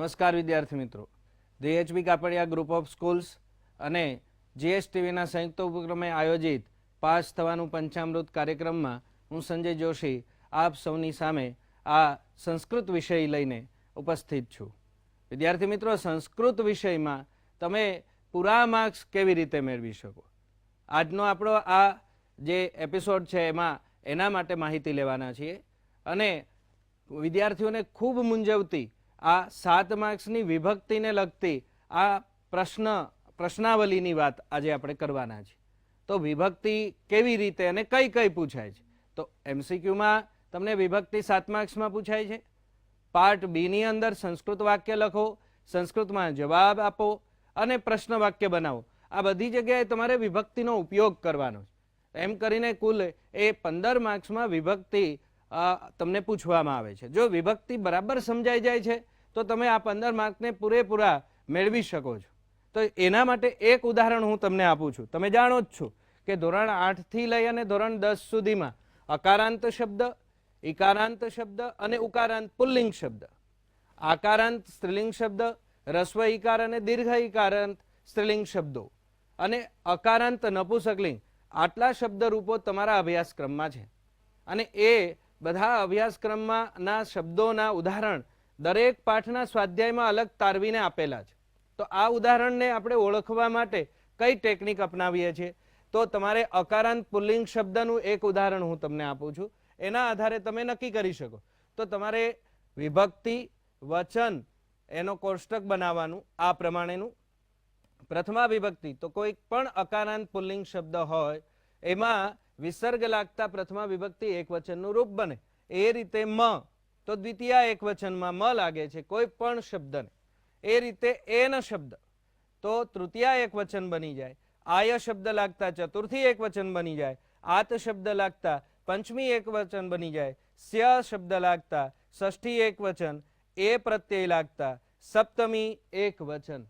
નમસ્કાર વિદ્યાર્થી મિત્રો. DHB Kapadia group of schools અને જીએસટીવીના સંયુક્ત ઉપક્રમે આયોજિત પાસ થવાનું પંચામૃત કાર્યક્રમમાં હું સંજય જોશી આપ સૌની સામે આ સંસ્કૃત વિષય લઈને ઉપસ્થિત છું. વિદ્યાર્થી મિત્રો, સંસ્કૃત વિષયમાં તમે પૂરા માર્ક્સ કેવી રીતે મેળવી શકો? આજનો આપણો આ જે એપિસોડ છે એમાં એના માટે માહિતી લેવાના છીએ અને વિદ્યાર્થીઓને ખૂબ મૂંઝવતી આ સાત માર્ક્સની વિભક્તિને લગતી આ પ્રશ્ન, પ્રશ્નાવલીની વાત આજે આપણે કરવાના છે. તો વિભક્તિ કેવી રીતે અને કઈ કઈ પૂછાય છે? તો એમસીક્યુમાં તમને વિભક્તિ સાત માર્ક્સમાં પૂછાય છે. પાર્ટ બીની અંદર સંસ્કૃત વાક્ય લખો, સંસ્કૃતમાં જવાબ આપો અને પ્રશ્ન વાક્ય બનાવો. આ બધી જગ્યાએ તમારે વિભક્તિનો ઉપયોગ કરવાનો છે. એમ કરીને કુલ એ પંદર માર્ક્સમાં વિભક્તિ તમને પૂછવામાં આવે છે. જો વિભક્તિ બરાબર સમજાઈ જાય છે, તો તમે આ પંદર માર્કને પૂરેપૂરા મેળવી શકો છો. તો એના માટે એક ઉદાહરણ હું તમને આપું છું. તમે જાણો જ છો કે ધોરણ આઠથી લઈ અને ધોરણ દસ સુધીમાં અકારાંત શબ્દ ઇકારાંત શબ્દ અને ઉકારાંત પુલ્લિંગ શબ્દ. આકારાંત સ્ત્રીલિંગ શબ્દ રસ્વ ઇકાર અને દીર્ઘ ઇકારાંત સ્ત્રીલિંગ શબ્દો. અને અકારાંત નપુસકલિંગ આટલા શબ્દ રૂપો તમારા અભ્યાસક્રમમાં છે. અને એ બધા અભ્યાસક્રમમાં ના શબ્દોના ઉદાહરણ દરેક પાઠના સ્વાધ્યાયમાં અલગ તારવીને આપેલા છે. તો આ ઉદાહરણને આપણે ઓળખવા માટે કઈ ટેકનિક અપનાવીએ છીએ? તો તમારે અકારાંત પુલ્લિંગ શબ્દનું એક ઉદાહરણ હું તમને આપું છું. એના આધારે તમે નક્કી કરી શકો. તો તમારે વિભક્તિ, વચન એનો કોષ્ટક બનાવવાનું, આ પ્રમાણેનું. પ્રથમા વિભક્તિ, તો કોઈ પણ અકારાંત પુલ્લિંગ શબ્દ હોય, એમાં વિસર્ગ લાગતા પ્રથમા વિભક્તિ એક વચનનું રૂપ બને. એ રીતે મ, તો દ્વિતીય એક વચનમાં મ લાગે છે, કોઈ પણ શબ્દને. એ રીતે એન શબ્દ, તો તૃતીય એક વચન બની જાય. આય શબ્દ લાગતા, ચતુર્થી એક વચન બની જાય. આત શબ્દ લાગતા, પંચમી એક વચન બની જાય. સ્ય શબ્દ લાગતા, ષષ્ઠી એક વચન. એ પ્રત્યય લાગતા, સપ્તમી એક વચન.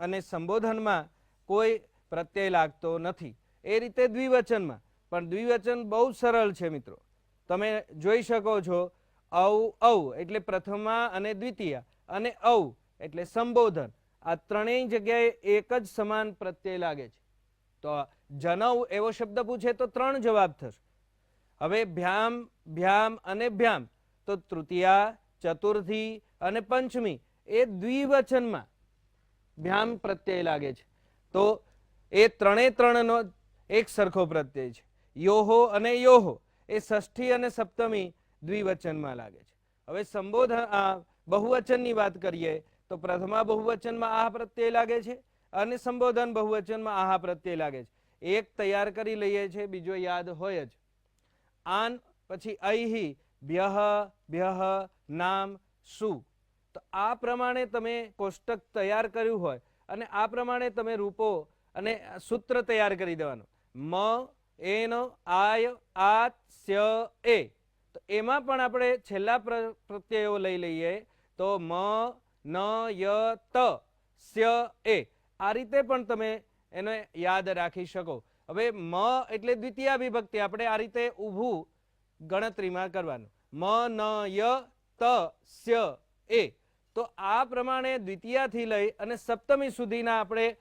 અને સંબોધનમાં કોઈ પ્રત્યય લાગતો નથી. એ રીતે દ્વિવચનમાં. પણ દ્વિવચન બહુ સરળ છે મિત્રો. તમે જોઈ શકો છો ઔ ઔ એટલે પ્રથમા અને દ્વિતીય અને ઔ એટલે સંબોધન. આ ત્રણેય જગ્યાએ એક જ સમાન પ્રત્યય લાગે છે. તો જનૌ એવો શબ્દ પૂછે તો ત્રણ જવાબ થશે. હવે ભ્યામ ભ્યામ અને ભ્યામ. તો તૃતીયા, ચતુર્થી અને પંચમી એ દ્વિવચનમાં ભ્યામ પ્રત્યય લાગે છે. તો એ ત્રણે ત્રણનો એક સરખો પ્રત્યય છે. યોહો અને યોહો એ ષષ્ઠી અને સપ્તમી દ્વિવચનમાં લાગે છે. હવે સંબોધન આ બહુવચનની વાત કરીએ તો પ્રથમા બહુવચનમાં આહ પ્રત્યય લાગે છે અને સંબોધન બહુવચનમાં આહા પ્રત્યય લાગે છે. એક તૈયાર કરી લઈએ છે, બીજો યાદ હોય જ. આન પછી અહી ભ્યહ ભ્યહ, નામ, સુ. તો આ પ્રમાણે તમે કોષ્ટક તૈયાર કર્યું હોય અને આ પ્રમાણે તમે રૂપો અને સૂત્ર તૈયાર કરી દેવાનું. મ એન આય, આત સ્ય એ. તો એમાં પણ આપણે છેલ્લા પ્ર- પ્રત્યયો લઈ લઈએ. તો મ, ન, ય, ત સ્ય એ. આ રીતે પણ તમે એને યાદ રાખી શકો. હવે મ એટલે દ્વિતીય વિભક્તિ આપણે આ રીતે ઊભું ગણતરીમાં કરવાનું. મ, ન, ય, ત સ્ય એ. તો આ પ્રમાણે દ્વિતીયાથી લઈ અને સપ્તમી સુધીના આપણે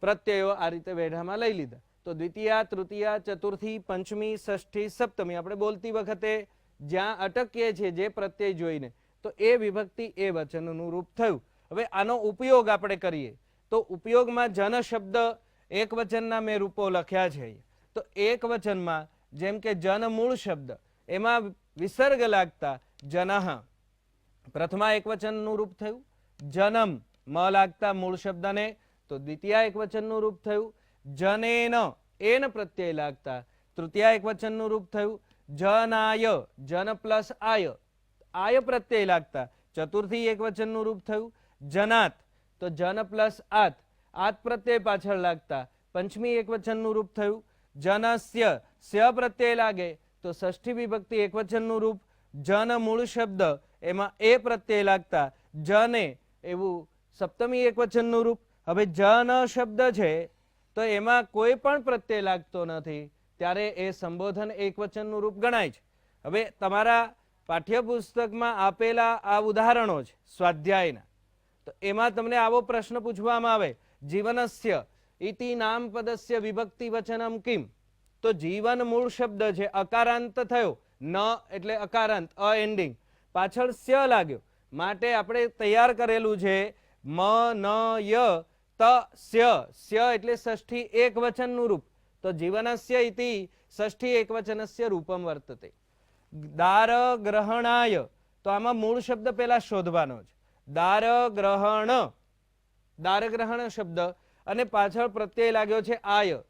પ્રત્યયો આ રીતે વેઢામાં લઈ લીધા. તો દ્વિતીય, તૃતીય, ચતુર્થી, પંચમી, ષષ્ઠી, સપ્તમી આપણે બોલતી વખતે જ્યાં અટકીએ છીએ જે પ્રત્યય જોઈને, તો એ વિભક્તિ એ વચનનું રૂપ થયું. હવે આનો ઉપયોગ આપણે કરીએ. તો ઉપયોગમાં જન શબ્દ એક વચનના મેં રૂપો લખ્યા છે. તો એક વચનમાં જેમ કે જન મૂળ શબ્દ, એમાં વિસર્ગ લાગતા જનહ પ્રથમા એક વચનનું રૂપ થયું. જનમ મ લાગતા મૂળ શબ્દને. તો દ્વિતીય એક વચનનું રૂપ થયું. જનેન એન પ્રત્યય લાગતા. તૃતીય એક વચનનું રૂપ થયું. જનાય જન પ્લસ આય. આય પ્રત્યય લાગતા. ચતુર્થી એક વચનનું રૂપ થયું. જનાત. તો જન પ્લસ આત. આત પ્રત્યય પાછળ લાગતા. પંચમી એક વચનનું રૂપ થયું. જનસ્ય. સ્ય પ્રત્યય લાગે. તો ષષ્ઠી વિભક્તિ એક વચનનું રૂપ. જન મૂળ શબ્દ. એમાં એ પ્રત્યય લાગતા. જને. એવું સપ્તમી એક વચનનું રૂપ. હવે જન શબ્દ છે. તો એમાં કોઈ પણ પ્રત્યય લાગતો નથી. ત્યારે એ સંબોધન એક વચનનું રૂપ ગણાય છે. હવે તમારા પાઠ્યપુસ્તકમાં આપેલા આ ઉદાહરણો છે, સ્વાધ્યાયના. તો એમાં તમને આવો પ્રશ્ન પૂછવામાં આવે, જીવનસ્ય ઇતિ નામ પદસ્ય વિભક્તિ વચનમ કિમ? તો જીવન મૂળ શબ્દ છે, અકારાંત થયો. ન એટલે અકારાંત અ એન્ડિંગ પાછળ સ્ય લાગ્યો. માટે આપણે તૈયાર કરેલું છે, મ, ન, ય. ત સ્ય એટલે ષષ્ઠી એકવચનનું રૂપ. તો જીવનસ્ય ઇતિ ષષ્ઠી એકવચનસ્ય રૂપમ વર્તતે. દાર ગ્રહણાય. તો આમાં મૂળ શબ્દ પેલા શોધવાનો છે દાર ગ્રહણ. દાર ગ્રહણ શબ્દ. અને પાછળ પ્રત્યય લાગ્યો છે આય.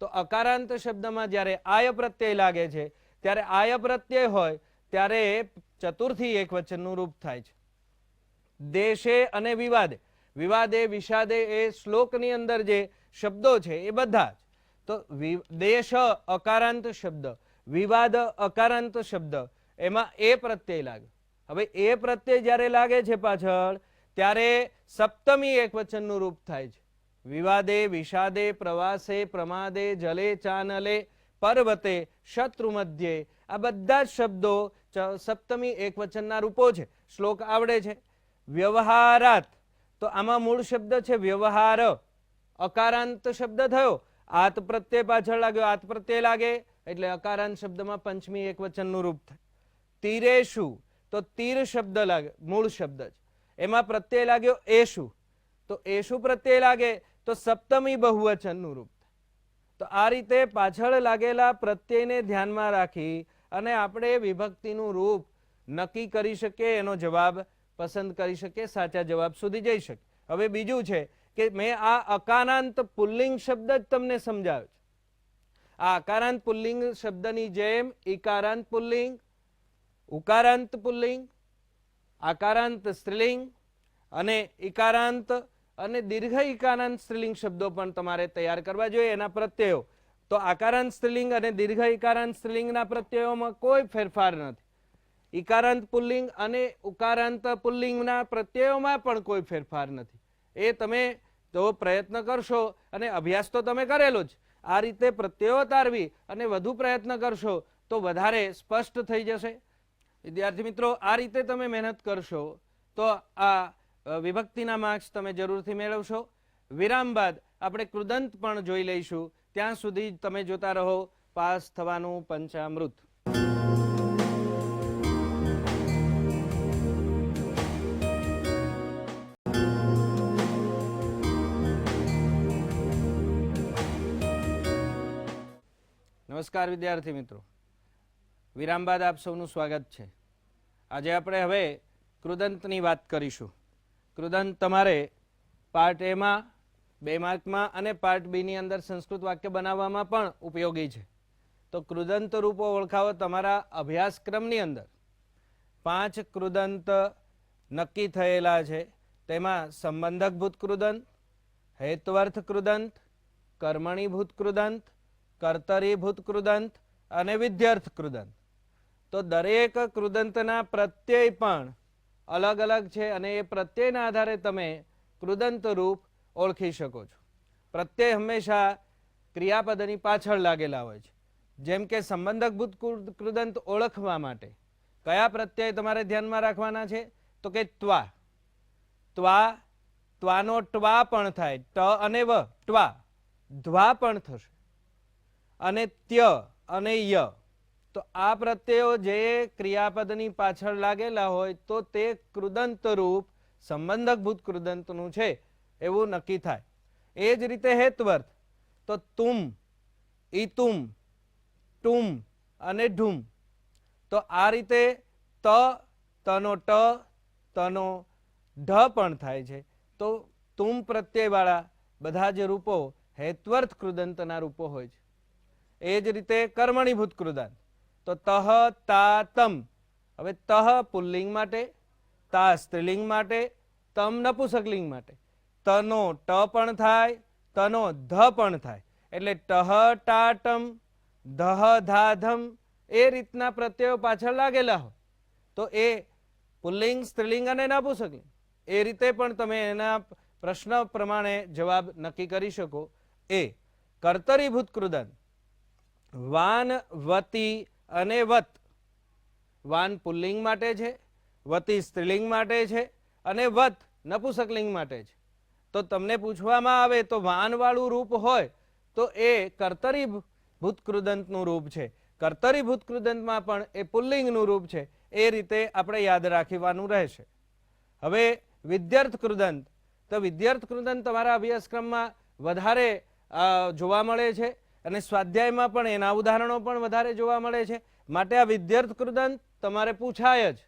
તો અકારાંત શબ્દમાં જ્યારે આય પ્રત્યય લાગે છે, ત્યારે આય પ્રત્યય હોય, ત્યારે ચતુર્થી એક વચનનું રૂપ થાય છે. દેશે અને વિવાદે. વિવાદે, વિષાદે એ શ્લોકની અંદર જે શબ્દો છે એ બધા જ. તો દેશ અકારાંત શબ્દ, વિવાદ અકારાંત શબ્દ, એમાં એ પ્રત્યય લાગે. હવે એ પ્રત્યય જ્યારે લાગે છે પાછળ, ત્યારે સપ્તમી એકવચનનું રૂપ થાય છે. વિવાદે, વિષાદે, પ્રવાસે, પ્રમાદે, જલે, ચાનલે, પર્વતે, શત્રુ મધ્યે, આ બધા જ શબ્દો સપ્તમી એકવચનના રૂપો છે. શ્લોક આવડે છે. વ્યવહારાત તો આમાં મૂળ શબ્દ છે વ્યવહાર. અકારાંત શબ્દ થયો. આત પ્રત્યય પાછળ લાગ્યો. આત પ્રત્યય લાગે. એટલે અકારાંત શબ્દમાં પંચમી એકવચનનું રૂપ થાય. તીરેશુ. તો તીર શબ્દ લાગે. મૂળ શબ્દ જ એમાં પ્રત્યય લાગ્યો એશુ. તો એશુ પ્રત્યય લાગે. તો સપ્તમી બહુવચનનું રૂપ થાય. તો આ રીતે પાછળ લાગેલા પ્રત્યયને ધ્યાનમાં રાખી અને આપણે વિભક્તિનું રૂપ નક્કી કરી શકીએ. એનો જવાબ પસંદ કરી શકે, સાચા જવાબ સુધી જઈ શકે. હવે બીજું છે કે મેં આ અકારાંત પુલ્લિંગ શબ્દ જ તમને સમજાવ્યો છે. આ અકારાંત પુલ્લિંગ શબ્દની જેમ ઇકારાંત પુલ્લિંગ, ઉકારાંત પુલ્લિંગ, આકારાંત સ્ત્રીલિંગ અને ઇકારાંત અને દીર્ઘ ઇકારાંત સ્ત્રીલિંગ શબ્દો પણ તમારે તૈયાર કરવા જોઈએ એના પ્રત્યયો. તો આકારાંત સ્ત્રીલિંગ અને દીર્ઘ ઇકારાંત સ્ત્રીલિંગના પ્રત્યયોમાં કોઈ ફેરફાર નથી. ઇકારાંત પુલ્લિંગ અને ઉકારાંત પુલ્લિંગના પ્રત્યયોમાં પણ કોઈ ફેરફાર નથી. એ તમે તો પ્રયત્ન કરશો અને અભ્યાસ તો તમે કરેલો જ. આ રીતે પ્રત્યયો તારવી અને વધુ પ્રયત્ન કરશો તો વધારે સ્પષ્ટ થઈ જશે. વિદ્યાર્થી મિત્રો, આ રીતે તમે મહેનત કરશો તો આ વિભક્તિના માર્ક્સ તમે જરૂરથી મેળવશો. વિરામ બાદ આપણે કૃદંત પણ જોઈ લઈશું. ત્યાં સુધી તમે જોતા રહો. પાસ થવાનું પંચામૃત. નમસ્કાર વિદ્યાર્થી મિત્રો. વિરામ બાદ આપ સૌનું સ્વાગત છે. આજે આપણે હવે કૃદંતની વાત કરીશું. કૃદંત તમારે પાર્ટ એમાં બે માર્કમાં અને પાર્ટ બીની અંદર સંસ્કૃત વાક્ય બનાવવામાં પણ ઉપયોગી છે. તો કૃદંત રૂપો ઓળખાવો તમારા અભ્યાસક્રમની અંદર. પાંચ કૃદંત નક્કી થયેલા છે. તેમાં સંબંધકભૂત કૃદંત હેત્વર્થ કૃદંત, કર્મણીભૂત કૃદંત કર્તરીભૂત કૃદંત અને વિદ્યાર્થ કૃદંત. તો દરેક કૃદંતના પ્રત્યય પણ અલગ અલગ છે અને એ પ્રત્યયના આધારે તમે કૃદંત રૂપ ઓળખી શકો છો. પ્રત્યય હંમેશા ક્રિયાપદની પાછળ લાગેલા હોય છે. જેમ કે સંબંધકભૂત કૃ- કૃદંત ઓળખવા માટે. કયા પ્રત્યય તમારે ધ્યાનમાં રાખવાના છે? તો કે ત્વા. ત્વા, ત્વાનો ટ્વા પણ થાય. ટ અને વ. ટ્વા. ધ્વા પણ થશે. અને ત્ય અને ય. તો આ પ્રત્યયો જે ક્રિયાપદની પાછળ લાગેલા હોય તો તે કૃદંત રૂપ સંબંધકભૂત કૃદંતનું છે, એવું નક્કી થાય. એ જ રીતે હેતવર્થ. તો તુમ, ઈતુમ, ટુમ અને ઢુમ. તો આ રીતે ત, તનો ટ, તનો ઢ પણ થાય છે. તો તુમ પ્રત્યયવાળા બધા જ રૂપો હેત્વર્થ કૃદંતના રૂપો હોય છે. એ જ રીતે કર્મણીભૂત કૃદાન. તો તહ, તા, તમ. હવે તહ પુલ્લિંગ માટે, તા સ્ત્રીલિંગ માટે, તમ નપુસકલિંગ માટે. તનો ટ પણ થાય, તનો ધ પણ થાય. એટલે ટહ ટાટમ ધહ, ધાધમ એ રીતના પ્રત્યયો પાછળ લાગેલા હોય. તો એ પુલ્લિંગ, સ્ત્રીલિંગ અને નપુસકલિંગ. એ રીતે પણ તમે એના પ્રશ્ન પ્રમાણે જવાબ નક્કી કરી શકો. એ કર્તરીભૂત કૃદંત વાન, વતી અને વત. વાન પુલ્લિંગ માટે છે, વતી સ્ત્રીલિંગ માટે છે અને વત નપુસકલિંગ માટે છે. તો તમને પૂછવામાં આવે તો વાનવાળું રૂપ હોય તો એ કર્તરી ભૂતકૃદંતનું રૂપ છે. કર્તરી ભૂતકૃદંતમાં પણ એ પુલ્લિંગનું રૂપ છે. એ રીતે આપણે યાદ રાખીવાનું રહેશે. હવે વિદ્યાર્થ કૃદંત તો વિદ્યાર્થ કૃદંત તમારા અભ્યાસક્રમમાં વધારે જોવા મળે છે. અને સ્વાધ્યાયમાં પણ એના ઉદાહરણો પણ વધારે જોવા મળે છે. માટે આ વિદ્યાર્થ કૃદંત તમારે પૂછાય જ.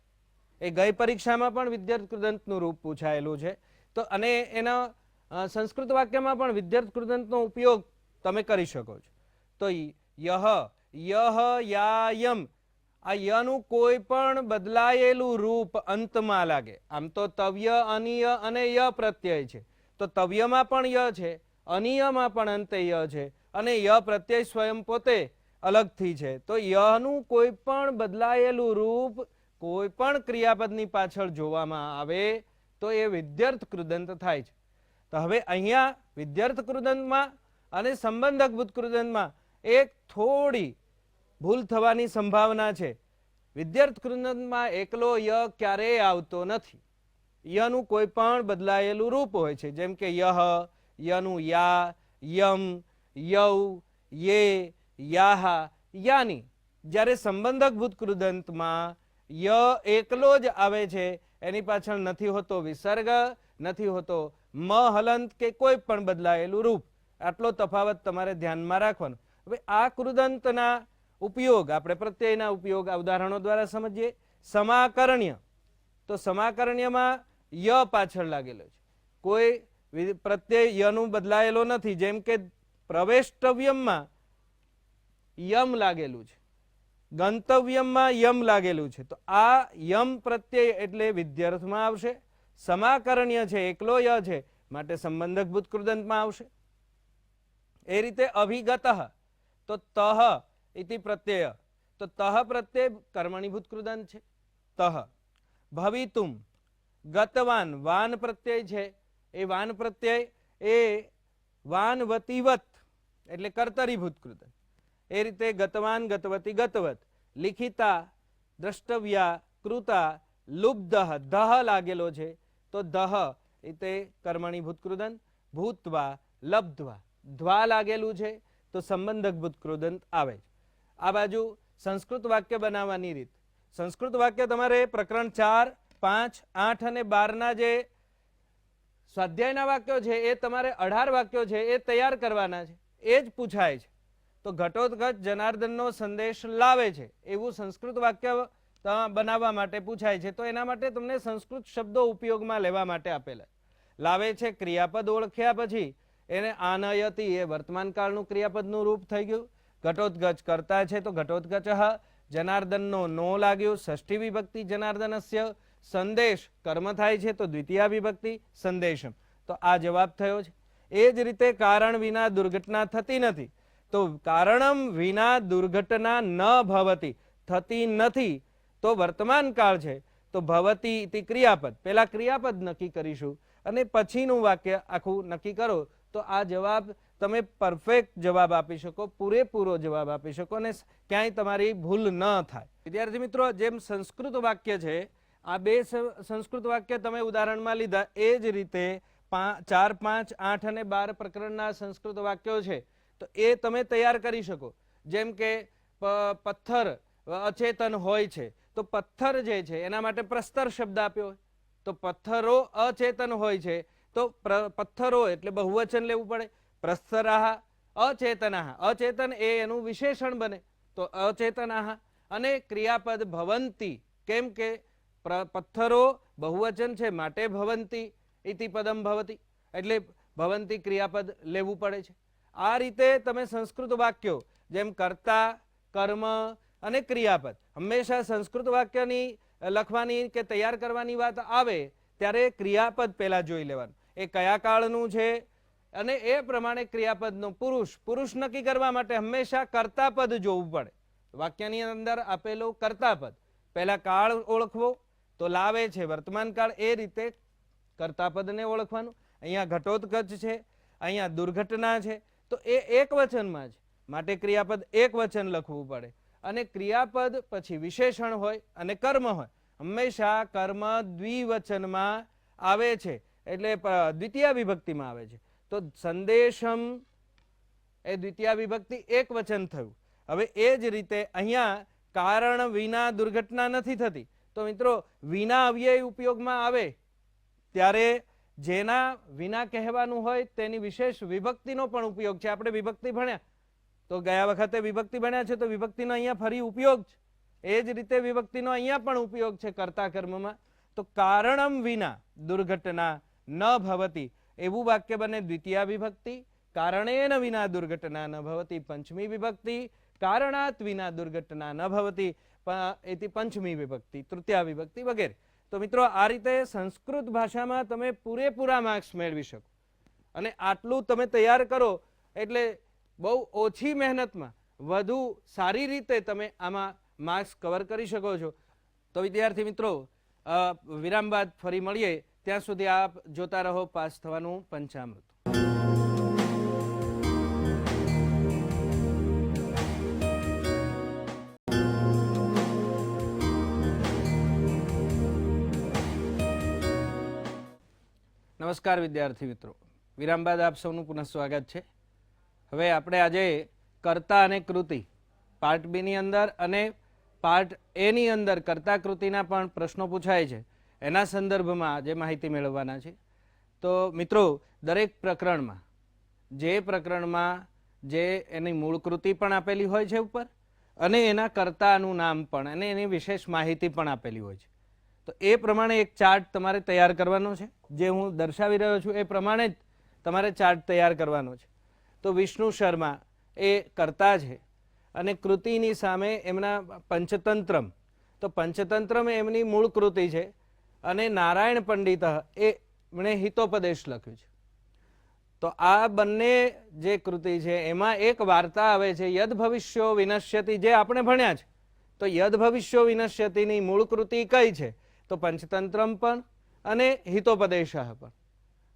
એ ગઈ પરીક્ષામાં પણ વિદ્યાર્થ કૃદંતનું રૂપ પૂછાયેલું છે. તો અને એના સંસ્કૃત વાક્યમાં પણ વિદ્યાર્થ કૃદંતનો ઉપયોગ તમે કરી શકો છો. તો યહ યહ, યાયમ. આ યનું કોઈ પણ બદલાયેલું રૂપ અંતમાં લાગે. આમ તો તવ્ય, અનિય અને ય પ્રત્યય છે. તો તવ્યમાં પણ ય છે, અનિયમાં પણ અંતે ય છે. અને ય પ્રત્યય સ્વયં પોતે અલગથી છે. તો યનું કોઈ પણ બદલાયેલું રૂપ, કોઈ પણ ક્રિયાપદની પાછળ જોવામાં આવે, તો એ વિદ્યાર્થ કૃદંત થાય છે. તો હવે અહીંયા વિદ્યાર્થ કૃદંતમાં અને સંબંધક ભૂત કૃદંતમાં એક થોડી ભૂલ થવાની સંભાવના છે. વિદ્યાર્થ કૃદંતમાં એકલો ય ક્યારેય આવતો નથી. યનું કોઈ પણ બદલાયેલું રૂપ હોય છે. જેમ કે યહ, યનું યા, યમ યૌ, યે, યાહા, યાની. જ્યારે સંબંધક ભૂત કૃદંતમાં ય એકલો જ આવે છે, એની પાછળ નથી હોતો વિસર્ગ, નથી હોતો મ હલંત કે કોઈ પણ બદલાયેલું રૂપ. આટલો તફાવત તમારે ધ્યાનમાં રાખવાનો. હવે આ કૃદંતના ઉપયોગ, આપણે પ્રત્યયના ઉપયોગ આ ઉદાહરણો દ્વારા સમજીએ. સમાકરણ્ય. તો સમાકરણ્યમાં ય પાછળ લાગેલો છે. કોઈ પ્રત્યય યનું બદલાયેલો નથી. જેમ કે પ્રવેષ્ટવ્યમમાં યમ લાગેલું છે. ગંતવ્યમમાં યમ લાગેલું છે. તો આ યમ પ્રત્યય એટલે વિદ્યાર્થમાં આવશે, સમાકરણ્ય છે, એકલો ય છે, માટે સંબંધક ભૂતકૃદંતમાં આવશે. એ રીતે અભિગત તો તહ ઇતિ પ્રત્યય. તો તહ પ્રત્યય કર્મણીભૂત કૃદંત છે. તહ. ભવિતુમ. ગતવાન. વાન પ્રત્યય છે. એ વાન પ્રત્યય એ વાનવતીવત. એટલે કર્તરીભૂત કૃદંત એ રીતે ગતવાન ગતવતી ગતવત. લિખિતા, દ્રષ્ટવ્યા, કૃતા, લુબ્ધ દહ લાગેલો છે. તો દહ એટલે કર્મણી ભૂતકૃદંત ભૂતવા, લબ્ધવા. ધ્વા લાગેલું છે, તો સંબંધક ભૂતકૃદંત આવે છે. આ બાજુ સંસ્કૃત વાક્ય બનાવવાની રીત. સંસ્કૃત વાક્ય તમારે પ્રકરણ ચાર, પાંચ, આઠ અને બારના જે સ્વાધ્યાયના વાક્યો છે, એ તમારે અઢાર વાક્યો છે, એ તૈયાર કરવાના છે. એ જ પૂછાય છે. તો ઘટોત્કચ જનાર્દનનો સંદેશ લાવે છે. એવું સંસ્કૃત વાક્ય બનાવવા માટે પૂછાય છે. તો એના માટે તમને સંસ્કૃત શબ્દો ઉપયોગમાં લેવા માટે આપેલા. લાવે છે, ક્રિયાપદ ઓળખ્યા પછી એને આનયતિ એ વર્તમાન કાળનું ક્રિયાપદનું રૂપ થઈ ગયું. ઘટોત્કચ કરતા છે તો ઘટોત્કચ જનાર્દનનો નો લાગ્યો, ષષ્ઠી વિભક્તિ જનાર્દનસ્ય, સંદેશ કર્મ થાય છે તો દ્વિતીયા વિભક્તિ, સંદેશમ. તો આ જવાબ થયો છે. એ જ રીતે કારણ વિના દુર્ઘટના થતી નથી. તો કારણમ વિના દુર્ઘટના ન ભવતી, થતી નથી. તો વર્તમાન કાળ છે. તો ભવતી ઇતિ ક્રિયાપદ. પેલા ક્રિયાપદ નક્કી કરીશું અને પછીનું વાક્ય આખું નક્કી કરો. તો આ જવાબ તમે પરફેક્ટ જવાબ આપી શકો, પૂરેપૂરો જવાબ આપી શકો અને ક્યાંય તમારી ભૂલ ન થાય. વિદ્યાર્થી મિત્રો, જેમ સંસ્કૃત વાક્ય છે, આ બે સંસ્કૃત વાક્ય તમે ઉદાહરણમાં લીધા, એ જ રીતે ચાર, પાંચ, આઠ અને બાર પ્રકરણના સંસ્કૃત વાક્યો છે, તો એ તમે તૈયાર કરી શકો. જેમ કે પથ્થર અચેતન હોય છે, તો પથ્થર જે છે, એના માટે પ્રસ્તર શબ્દ આપ્યો તો પથ્થરો અચેતન હોય છે, તો પથ્થરો એટલે બહુવચન લેવું પડે. પ્રસ્તરાહ, અચેતનાહ. અચેતન એ એનું વિશેષણ બને. તો અચેતનાહ અને ક્રિયાપદ ભવંતી. કેમ કે પથ્થરો બહુવચન છે, માટે ભવંતી. ઇતિ પદમ ભવતી એટલે ભવંતી ક્રિયાપદ લેવું પડે છે। આ રીતે તમે સંસ્કૃત વાક્યો, જેમ કર્તા, કર્મ અને ક્રિયાપદ, હંમેશા સંસ્કૃત વાક્યની લખવાની કે તૈયાર કરવાની વાત આવે, ત્યારે ક્રિયાપદ પહેલાં જોઈ લેવાનું. એ કયા કાળનું છે? અને એ પ્રમાણે ક્રિયાપદનો પુરુષ પુરુષ નક્કી કરવા માટે હંમેશા કર્તાપદ જોવું પડે. વાક્યની અંદર આપેલો કર્તાપદ. પહેલાં કાળ ઓળખવો, તો લાવે છે. વર્તમાન કાળ એ રીતે કર્તાપદને ઓળખવાનું. અહીંયા ઘટોત્કચ છે, અહીંયા દુર્ઘટના છે. તો એ એક વચનમાં છે માટે ક્રિયાપદ એક વચન લખવું પડે. અને ક્રિયાપદ પછી વિશેષણ હોય અને કર્મ હોય. હંમેશા કર્મ દ્વિવચનમાં આવે છે. એટલે દ્વિતીય વિભક્તિમાં આવે છે. તો સંદેશમ એ દ્વિતીય વિભક્તિ એક વચન થયું. હવે એ જ રીતે અહીંયા કારણ વિના દુર્ઘટના નથી થતી. તો મિત્રો, વિના અવ્યય ઉપયોગમાં આવે? ત્યારે જેના વિના કહેવાનું હોય તેની વિશેષ વિભક્તિનો પણ ઉપયોગ છે. આપણે વિભક્તિ ભણ્યા. તો ગયા વખતે વિભક્તિ ભણ્યા છે તો વિભક્તિનો અહીંયા ફરી ઉપયોગ છે. એ જ રીતે વિભક્તિનો અહીંયા પણ ઉપયોગ છે કર્તા કર્મમાં. તો કારણમ વિના દુર્ઘટના ન ભવતી. એવું વાક્ય બને દ્વિતીય વિભક્તિ, કારણેન વિના દુર્ઘટના ન ભવતી. પંચમી વિભક્તિ, કારણાત વિના દુર્ઘટના ન ભવતી. એથી પંચમી વિભક્તિ, તૃતીય વિભક્તિ વગેરે. તો મિત્રો, આ રીતે સંસ્કૃત ભાષામાં તમે પૂરેપૂરા માર્ક્સ મેળવી શકો. અને આટલું તમે તૈયાર કરો, એટલે બહુ ઓછી મહેનતમાં વધુ સારી રીતે તમે આમાં માર્ક્સ કવર કરી શકો છો. તો વિદ્યાર્થી મિત્રો વિરામ બાદ ફરી મળીએ. ત્યાં સુધી આપ જોતા રહો, પાસ થવાનું પંચામૃત. નમસ્કાર વિદ્યાર્થી મિત્રો. વિરામ બાદ આપ સૌનું પુનઃ સ્વાગત છે. હવે આપણે આજે કર્તા અને કૃતિ પાર્ટ બીની અંદર અને પાર્ટ એની અંદર કર્તા કૃતિના પણ પ્રશ્નો પૂછાય છે. એના સંદર્ભમાં આજે માહિતી મેળવવાના છે. તો મિત્રો, દરેક પ્રકરણમાં, જે પ્રકરણમાં જે એની મૂળ કૃતિ પણ આપેલી હોય છે ઉપર, અને એના કર્તાનું નામ પણ, અને એની વિશેષ માહિતી પણ આપેલી હોય છે. તો એ પ્રમાણે એક ચાર્ટ તમારે તૈયાર કરવાનો છે. જે હું દર્શાવી રહ્યો છું એ પ્રમાણે જ તમારે ચાર્ટ તૈયાર કરવાનો છે. તો વિષ્ણુ શર્મા એ કરતા છે અને કૃતિની સામે એમના પંચતંત્રમ. તો પંચતંત્રમ એમની મૂળ કૃતિ છે અને નારાયણ પંડિત એમણે હિતોપદેશ લખ્યું છે. તો આ બંને જે કૃતિ છે એમાં એક વાર્તા આવે છે, યદ ભવિષ્યો વિનશ્યતિ જે આપણે ભણ્યા છે. તો યદ ભવિષ્યો વિનશ્યતિની મૂળ કૃતિ કઈ છે? તો પંચતંત્રમ પણ અને હિતોપદેશ પણ.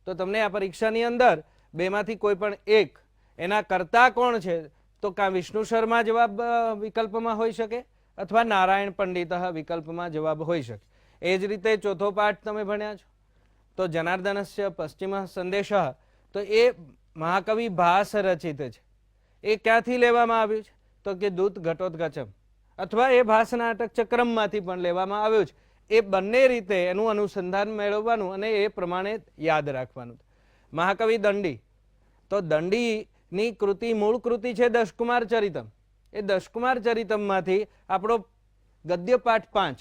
તો તમને આ પરીક્ષાની અંદર બેમાંથી કોઈ પણ એક, એના કરતા કોણ છે? તો કાં વિષ્ણુ શર્મા જવાબ વિકલ્પમાં હોઈ શકે અથવા નારાયણ પંડિત વિકલ્પમાં જવાબ હોઈ શકે. એ જ રીતે ચોથો પાઠ તમે ભણ્યા છો. તો જનાર્દનસ્ય પશ્ચિમ સંદેશ. તો એ મહાકવિ ભાસ રચિત છે. એ ક્યાંથી લેવામાં આવ્યું છે? તો કે દૂત ઘટોત્કચમ અથવા એ ભાસ નાટક ચક્રમમાંથી પણ લેવામાં આવ્યું છે. એ બંને રીતે એનું અનુસંધાન મેળવવાનું અને એ પ્રમાણે યાદ રાખવાનું. મહાકવિ દંડી. તો દંડીની કૃતિ મૂળ કૃતિ છે દશકુમાર ચરિતમ. એ દશકુમાર ચરિતમમાંથી આપણો ગદ્ય પાઠ પાંચ,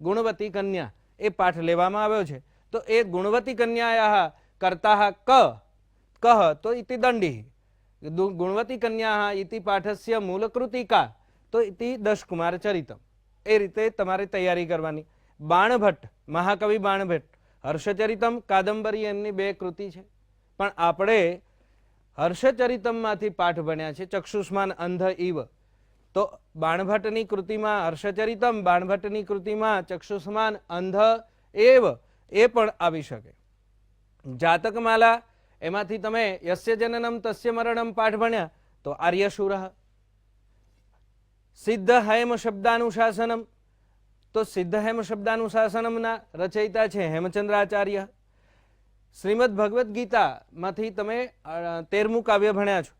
ગુણવતી કન્યા, એ પાઠ લેવામાં આવ્યો છે. તો એ ગુણવતી કન્યાયા કરતા ક કહ તો ઇતિ દંડી. ગુણવતી કન્યા ઇતિ પાઠસ્ય મૂલકૃતિ કા, તો ઇતિ દશકુમાર ચરિતમ. એ રીતે તમારે તૈયારી કરવાની. બાણભટ્ટ, મહાકવિ બાણભટ્ટ. હર્ષચરિતમ કાદંબરી એમની બે કૃતિ છે. પણ આપણે હર્ષચરિતમમાંથી પાઠ ભણ્યા છે, ચક્ષુષ્માન અંધ ઇવ તો બાણભટ્ટની કૃતિમાં હર્ષચરિતમ, બાણભટ્ટની કૃતિમાં ચક્ષુષ્માન અંધ એવ, એ પણ આવી શકે. જાતકમાલા, એમાંથી તમે યસ્ય જનનમ તસ્ય મરણમ પાઠ ભણ્યા, તો આર્યશુરહ સિદ્ધ હૈમ શબ્દાનુશાસનમ તો સિદ્ધ હેમ શબ્દાનુશાસનમના રચયિતા છે હેમચંદ્રાચાર્ય. શ્રીમદ ભગવદ્ ગીતામાંથી તમે તેરમું કાવ્ય ભણ્યા છો.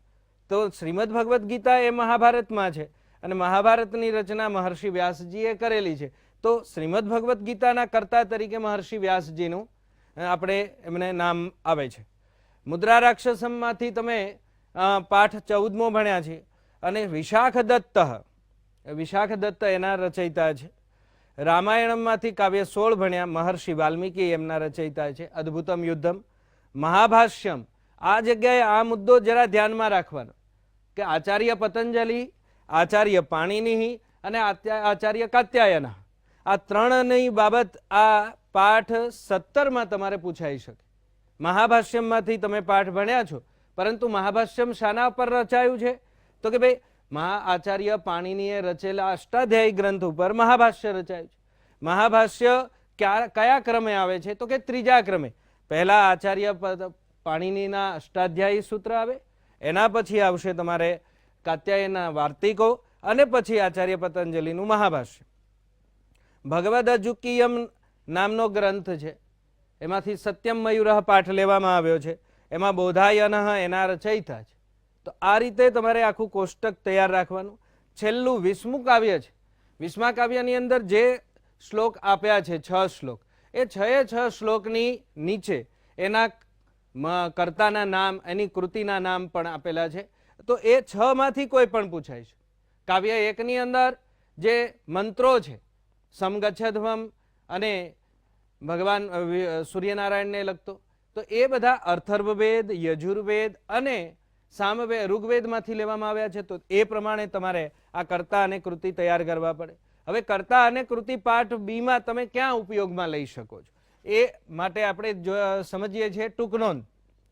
તો શ્રીમદ ભગવદ્ ગીતા એ મહાભારતમાં છે અને મહાભારતની રચના મહર્ષિ વ્યાસજીએ કરેલી છે. તો શ્રીમદ ભગવદ્ ગીતાના કર્તા તરીકે મહર્ષિ વ્યાસજીનું આપણે એમને નામ આવે છે. મુદ્રા રાક્ષસમમાંથી તમે પાઠ ચૌદમો ભણ્યા છે. અને વિશાખ દત્ત વિશાખ દત્ત એના રચયિતા છે. રામાયણમાંથી કાવ્ય સોળ ભણ્યા. મહર્ષિ વાલ્મીકી એમના રચયિતા છે. અદ્ભુતમ યુદ્ધમ. મહાભાષ્યમ. આ જગ્યાએ આ મુદ્દો જરા ધ્યાનમાં રાખવાનો. કે આચાર્ય પતંજલિ, આચાર્ય પાણીની અને આચાર્ય કાત્યાયના. આ ત્રણની બાબત આ પાઠ સત્તરમાં તમારે પૂછાઈ શકે. મહાભાષ્યમમાંથી તમે પાઠ ભણ્યા છો. પરંતુ મહાભાષ્યમ શાના પર રચાયું છે? તો કે ભાઈ મહા આચાર્ય પાણીનીએ રચેલા અષ્ટાધ્યાયી ગ્રંથ ઉપર મહાભાષ્ય રચાયું છે. મહાભાષ્ય ક્યા ક્રમે આવે છે? તો કે ત્રીજા ક્રમે. પહેલા આચાર્ય પાણીનીના અષ્ટાધ્યાયી સૂત્ર આવે, એના પછી આવશે તમારે કાત્યાયના વાર્તિકો અને પછી આચાર્ય પતંજલિનું મહાભાષ્ય. ભગવદ અજુકીયમ નામનો ગ્રંથ છે. એમાંથી સત્યમ મયુરઃ પાઠ લેવામાં આવ્યો છે. એમાં બોધાયન એના રચયિતા છે. તો આ રીતે તમારે આખું કોષ્ટક તૈયાર રાખવાનું. છેલ્લું વિસ્મું કાવ્ય છે. વિસ્મા કાવ્યની અંદર જે શ્લોક આપ્યા છે, છ શ્લોક, એ છ એ છ શ્લોકની નીચે એના કર્તાના નામ, એની કૃતિના નામ પણ આપેલા છે. તો એ છ માંથી કોઈ પણ પૂછાય છે. કાવ્ય એકની અંદર જે મંત્રો છે સમગચ્છધ્વમ અને ભગવાન સૂર્યનારાયણને લગતો, તો એ બધા અથર્વવેદ યજુર્વેદ અને સામવેદ ઋગ્વેદમાંથી લેવામાં આવ્યા છે, તો એ પ્રમાણે તમારે આ કર્તા અને કૃતિ તૈયાર કરવા પડે. હવે કર્તા અને કૃતિ પાઠ બીમાં તમે ક્યાં ઉપયોગમાં લઈ શકો છો? એ માટે આપણે સમજીએ છીએ ટૂંકનોંધ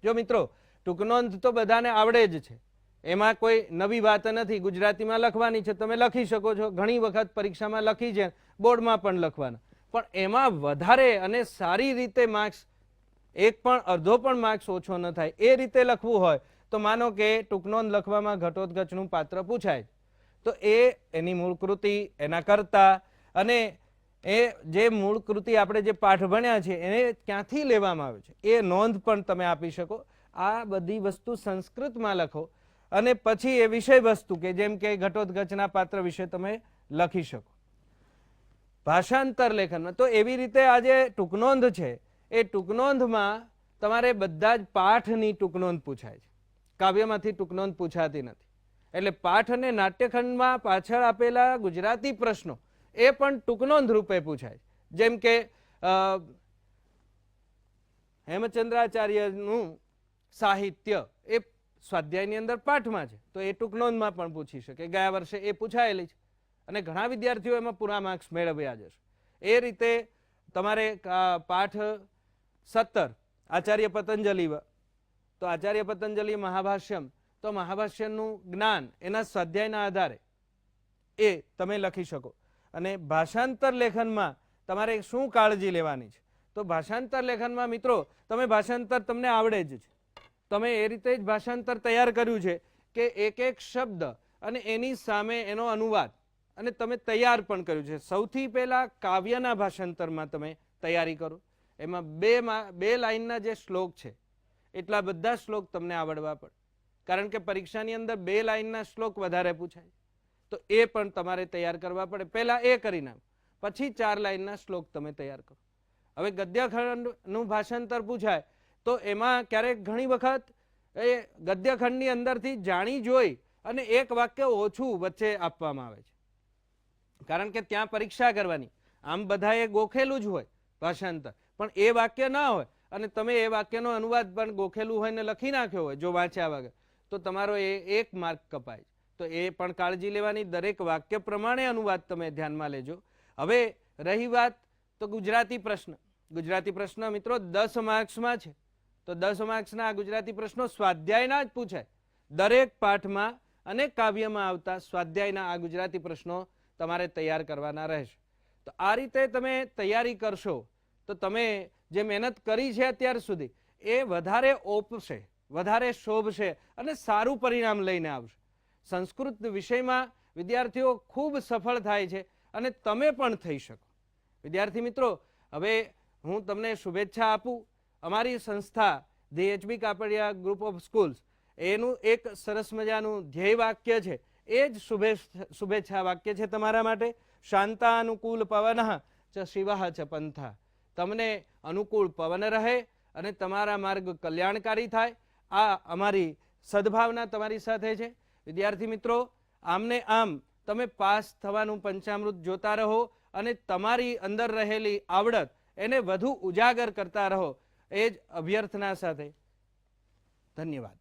જો મિત્રો ટૂંકનોંધ તો બધાને આવડે જ છે. એમાં કોઈ નવી વાત નથી. ગુજરાતીમાં લખવાની છે, તમે લખી શકો છો. ઘણી વખત પરીક્ષામાં લખી છે, બોર્ડમાં પણ લખવાના. પણ એમાં વધારે અને સારી રીતે માર્ક્સ, એક પણ અડધો પણ માર્ક્સ ઓછો ન થાય. એ રીતે લખવું હોય તો માનો કે ટૂંકનોંધ લખવામાં ઘટોત્કચનું પાત્ર પૂછાય. તો એ એની મૂળ કૃતિ એના કરતા અને એ જે મૂળ કૃતિ આપણે જે પાઠ ભણ્યા છે એને ક્યાંથી લેવામાં આવે છે? એ નોંધ પણ તમે આપી શકો. આ બધી વસ્તુ સંસ્કૃતમાં લખો અને પછી એ વિષય વસ્તુ કે જેમ કે ઘટોદગચના પાત્ર વિશે તમે લખી શકો. ભાષાંતર લેખનમાં. તો એવી રીતે આ જે ટૂંકનોંધ છે, એ ટૂંકનોંધમાં તમારે બધા જ પાઠની ટૂંકનોંધ પૂછાય છે. કાવ્યમાંથી ટૂંકનોંધ પૂછાતી નથી. એટલે પાઠ અને નાટ્યખંડમાં પાછળ આપેલા ગુજરાતી પ્રશ્નો એ પણ ટૂંકનોંધ રૂપે પૂછાય. જેમ કે હેમચંદ્રાચાર્યનું સાહિત્ય એ સ્વાધ્યાયની અંદર પાઠમાં છે. તો એ ટૂંકનોંધમાં પણ પૂછી શકે. ગયા વર્ષે એ પૂછાયેલી છે. અને ઘણા વિદ્યાર્થીઓ એમાં પૂરા માર્ક્સ મેળવ્યા જશે એ રીતે તમારે પાઠ સત્તર, આચાર્ય પતંજલિ તો આચાર્ય પતંજલિ મહાભાષ્યમ. તો મહાભાષ્યનું જ્ઞાન એના સ્વાધ્યાયના આધારે એ તમે લખી શકો. અને ભાષાંતર લેખનમાં તમારે શું કાળજી લેવાની છે? તો ભાષાંતર લેખનમાં મિત્રો, તમે ભાષાંતર તમને આવડે જ છે. તમે એ રીતે જ ભાષાંતર તૈયાર કર્યું છે કે એક એક શબ્દ અને એની સામે એનો અનુવાદ. અને તમે તૈયાર પણ કર્યું છે. સૌથી પહેલાં કાવ્યના ભાષાંતરમાં તમે તૈયારી કરો. એમાં બે બે લાઈનના જે શ્લોક છે એટલા બધા શ્લોક તમને આવડવા પડે. કારણ કે પરીક્ષાની અંદર બે લાઈનના શ્લોક વધારે પૂછાય. તો એ પણ તમારે તૈયાર કરવા પડે. પહેલાં એ કરી નાખો. પછી ચાર લાઈનના શ્લોક તમે તૈયાર કરો. હવે ગદ્યખંડનું ભાષાંતર પૂછાય, તો એમાં ક્યારેક ઘણી વખત એ ગદ્યખંડની અંદરથી જાણી જોઈ અને એક વાક્ય ઓછું વચ્ચે આપવામાં આવે છે. કારણ કે ત્યાં પરીક્ષા કરવાની. આમ બધાએ ગોખેલું જ હોય ભાષાંતર. પણ એ વાક્ય ના હોય અને તમે એ વાક્યનો અનુવાદ પણ ગોખેલું હોય ને લખી નાખ્યો હોય, જો વાંચ્યા વગર, તો તમારો એ એક માર્ક કપાય. તો એ પણ કાળજી લેવાની, દરેક વાક્ય પ્રમાણે અનુવાદ તમે ધ્યાનમાં લેજો. હવે રહી વાત, તો ગુજરાતી પ્રશ્ન. ગુજરાતી પ્રશ્ન મિત્રો દસ માર્ક્સમાં છે. તો દસ માર્ક્સના ગુજરાતી પ્રશ્નો સ્વાધ્યાયના જ પૂછાય. દરેક પાઠમાં અને કાવ્યમાં આવતા સ્વાધ્યાયના આ ગુજરાતી પ્રશ્નો તમારે તૈયાર કરવાના રહેશે. તો આ રીતે તમે તૈયારી કરશો, તો તમે જે મહેનત કરી છે અત્યાર સુધી, એ વધારે ઓપશે, વધારે શોભશે અને સારું પરિણામ લઈને આવશે. સંસ્કૃત વિષયમાં વિદ્યાર્થીઓ ખૂબ સફળ થાય છે અને તમે પણ થઈ શકો. વિદ્યાર્થી મિત્રો, હવે હું તમને શુભેચ્છા આપું. અમારી સંસ્થા the Kapadia group of schools એનું એક સરસ મજાનું ધ્યેય વાક્ય છે. એ જ શુભે- શુભેચ્છા વાક્ય છે તમારા માટે. શાંતાનુકૂલ પવન ચ શિવ ચ પંથા. તમને અનુકૂળ પવન રહે અને તમારા માર્ગ કલ્યાણકારી થાય. આ અમારી સદભાવના તમારી સાથે છે. વિદ્યાર્થી મિત્રો, આમને આમ તમે પાસ થવાનું પંચામૃત જોતા રહો અને તમારી અંદર રહેલી આવડત એને વધુ ઉજાગર કરતા રહો. એ જ અભ્યર્થના સાથે. ધન્યવાદ.